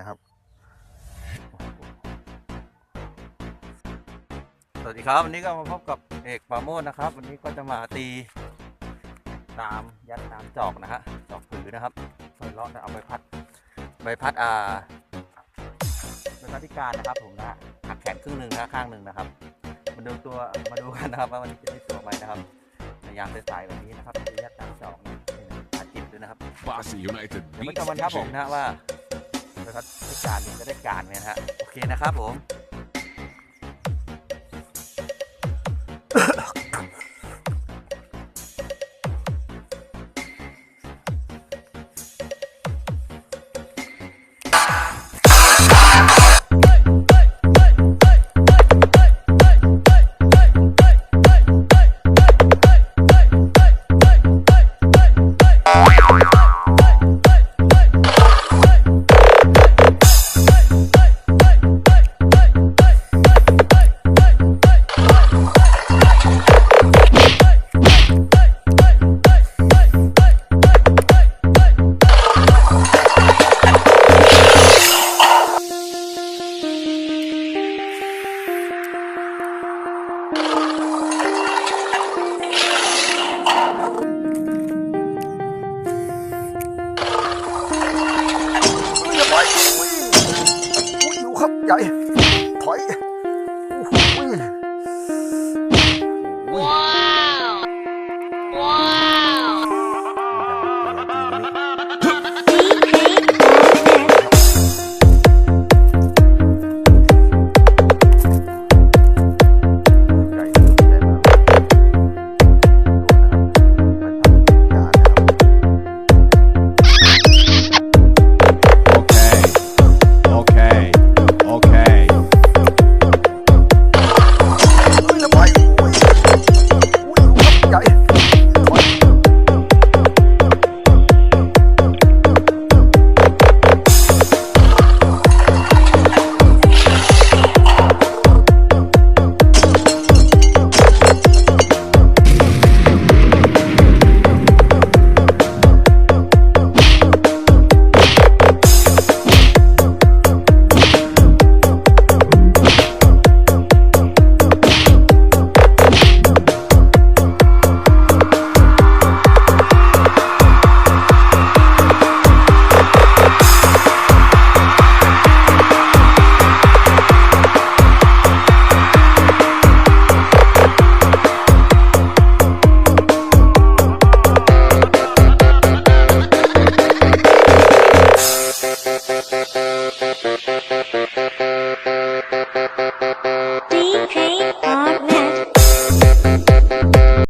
นะครับ สวัสดีครับ วันนี้ก็มาพบกับเอกปราโมทนะครับ วันนี้ก็จะมาตีตามยัดตามจอกนะฮะจอกผือนะครับใส่เลาะนะเอาใบพัดใบพัดอ่าใบพัดพิการนะครับ ผมนะฮะหักแขนครึ่งหนึ่งนะข้างหนึ่งนะครับ มาดูตัวมาดูกันนะครับว่าวันนี้จะได้ตัวไหมนะครับพยายามจะสายแบบนี้นะครับตียัดตามจอกนะนี่นะอาจิตด้วยนะครับ Bossy United เดี๋ยวมา beats ชมกันครับผม DJ. นะว่า ใบพัดพิการเนี่ยจะได้การไหมนะฮะโอเคนะครับผม ใหญ่ ถอยอุ้ยอุ้